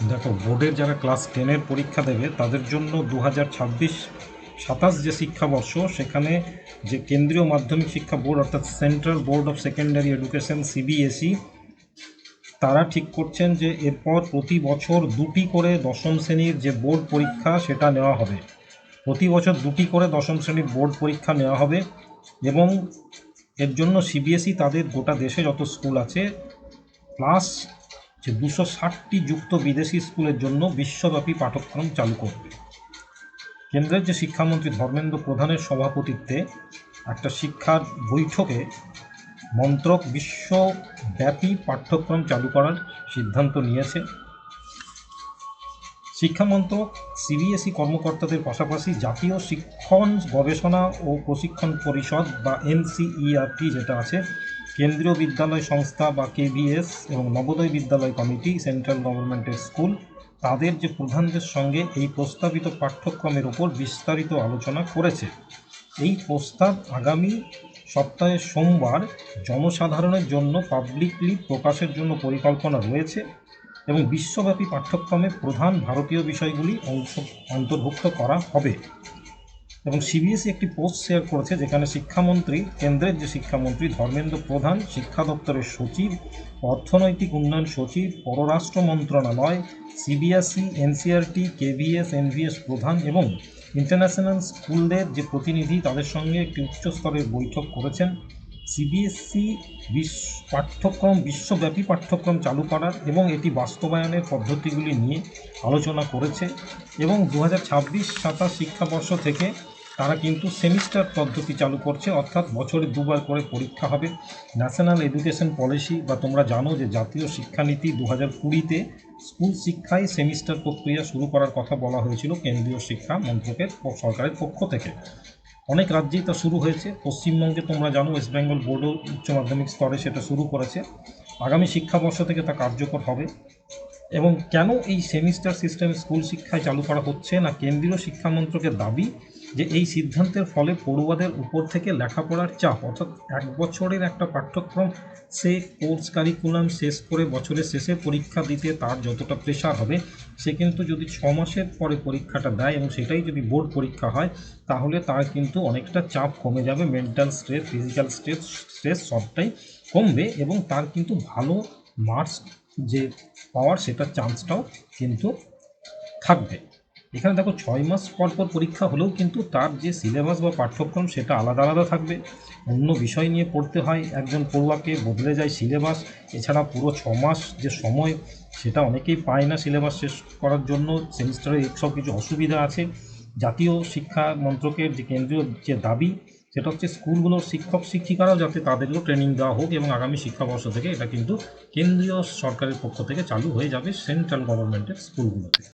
দেখো, বোর্ডের যারা ক্লাস টেনের পরীক্ষা দেবে, তাদের জন্য দু হাজার ছাব্বিশ সাতাশ যে শিক্ষাবর্ষ, সেখানে যে কেন্দ্রীয় মাধ্যমিক শিক্ষা বোর্ড, অর্থাৎ central board of secondary education, CBSE, তারা ঠিক করছেন যে এরপর প্রতি বছর দুটি করে দশম শ্রেণির যে বোর্ড পরীক্ষা, সেটা নেওয়া হবে। প্রতি বছর দুটি করে দশম শ্রেণির বোর্ড পরীক্ষা নেওয়া হবে এবং এর জন্য সিবিএসই তাদের গোটা দেশে যত স্কুল আছে, প্লাস যে দুশো ষাটটি যুক্ত বিদেশি স্কুলের জন্য বিশ্বব্যাপী পাঠ্যক্রম চালু করবে। কেন্দ্রের যে শিক্ষামন্ত্রী ধর্মেন্দ্র প্রধানের সভাপতিত্বে একটা শিক্ষার বৈঠকে মন্ত্রক বিশ্বব্যাপী পাঠ্যক্রম চালু করার সিদ্ধান্ত নিয়েছে। শিক্ষামন্ত্রক সিবিএসই কর্মকর্তাদের পাশাপাশি জাতীয় শিক্ষণ গবেষণা ও প্রশিক্ষণ পরিষদ বা এনসিইআরটি যেটা আছে কেন্দ্রীয় বিদ্যালয় সংস্থা বা কেবিএস এবং নবোদয় বিদ্যালয় কমিটি, সেন্ট্রাল গভর্নমেন্টের স্কুল, তাদের যে প্রধানদের সঙ্গে এই প্রস্তাবিত পাঠ্যক্রমের উপর বিস্তারিত আলোচনা করেছে। এই প্রস্তাব আগামী সপ্তাহে সোমবার জনসাধারণের জন্য পাবলিকলি প্রকাশের জন্য পরিকল্পনা রয়েছে এবং বিশ্বব্যাপী পাঠ্যক্রমে প্রধান ভারতীয় বিষয়গুলি অংশ, অন্তর্ভুক্ত করা হবে। এবং সিবিএসই একটি পোস্ট শেয়ার করেছে যেখানে শিক্ষামন্ত্রী, কেন্দ্রের যে শিক্ষামন্ত্রী ধর্মেন্দ্র প্রধান, শিক্ষা দপ্তরের সচিব, অর্থনৈতিক উন্নয়ন সচিব, পররাষ্ট্র মন্ত্রণালয় সিবিএসই এনসিআরটি কেভিএস এনভিএস প্রধান এবং ইন্টারন্যাশনাল স্কুলদের যে প্রতিনিধি তাদের সঙ্গে একটি উচ্চস্তরের বৈঠক করেছেন। সিবিএসই বিশ্ব পাঠ্যক্রম, বিশ্বব্যাপী পাঠ্যক্রম চালু করার এবং এটি বাস্তবায়নের পদ্ধতিগুলি নিয়ে আলোচনা করেছে এবং দু হাজার ছাব্বিশ শিক্ষাবর্ষ থেকে তারা কিন্তু সেমিস্টার পদ্ধতি চালু করছে, অর্থাৎ বছরে দুবার করে পরীক্ষা হবে। ন্যাশনাল এডুকেশন পলিসি বা তোমরা জানো যে জাতীয় শিক্ষানীতি দু হাজার কুড়িতে স্কুল শিক্ষায় সেমিস্টার প্রক্রিয়া শুরু করার কথা বলা হয়েছিল কেন্দ্রীয় শিক্ষা মন্ত্রকের সরকারের পক্ষ থেকে। অনেক রাজ্যেই তা শুরু হয়েছে। পশ্চিমবঙ্গে তোমরা জানো ওয়েস্ট বেঙ্গল বোর্ডও উচ্চ মাধ্যমিক স্তরে সেটা শুরু করেছে। আগামী শিক্ষাবর্ষ থেকে তা কার্যকর হবে। এবং কেন এই সেমিস্টার সিস্টেম স্কুল শিক্ষায় চালু করা হচ্ছে না কেন্দ্রীয় শিক্ষামন্ত্রকের দাবি যে এই সিদ্ধান্তের ফলে পড়ুয়াদের উপর থেকে লেখাপড়ার চাপ, অর্থাৎ এক বছরের একটা পাঠ্যক্রম সে কোর্স কারিকুলাম শেষ করে বছরের শেষে পরীক্ষা দিতে তার যতটা প্রেশার হবে, সে কিন্তু যদি ছ মাসের পরে পরীক্ষাটা দেয় এবং সেটাই যদি বোর্ড পরীক্ষা হয়, তাহলে তার কিন্তু অনেকটা চাপ কমে যাবে mental stress physical stress stress সবটাই কমবে এবং তার কিন্তু ভালো মার্কস যে পাওয়ার সেটার চান্সটাও কিন্তু থাকবে। এখানে দেখো ছয় মাস পর পর পরীক্ষা হলেও কিন্তু তার যে সিলেবাস বা পাঠ্যক্রম সেটা আলাদা আলাদা থাকবে। অন্য বিষয় নিয়ে পড়তে হয়, একজন পড়ুয়াকে বদলে যায় সিলেবাস এছাড়া পুরো ছ মাস যে সময় সেটা অনেকেই পায় না সিলেবাস শেষ করার জন্য সেমিস্টারে সব কিছু অসুবিধা আছে। জাতীয় শিক্ষা মন্ত্রকের যে কেন্দ্রীয় যে দাবি, সেটা হচ্ছে স্কুলগুলোর শিক্ষক শিক্ষিকারাও যাতে তাদেরও ট্রেনিং দেওয়া হোক এবং আগামী শিক্ষাবর্ষ থেকে এটা কিন্তু কেন্দ্রীয় সরকারের পক্ষ থেকে চালু হয়ে যাবে সেন্ট্রাল গভর্নমেন্টের স্কুলগুলোতে।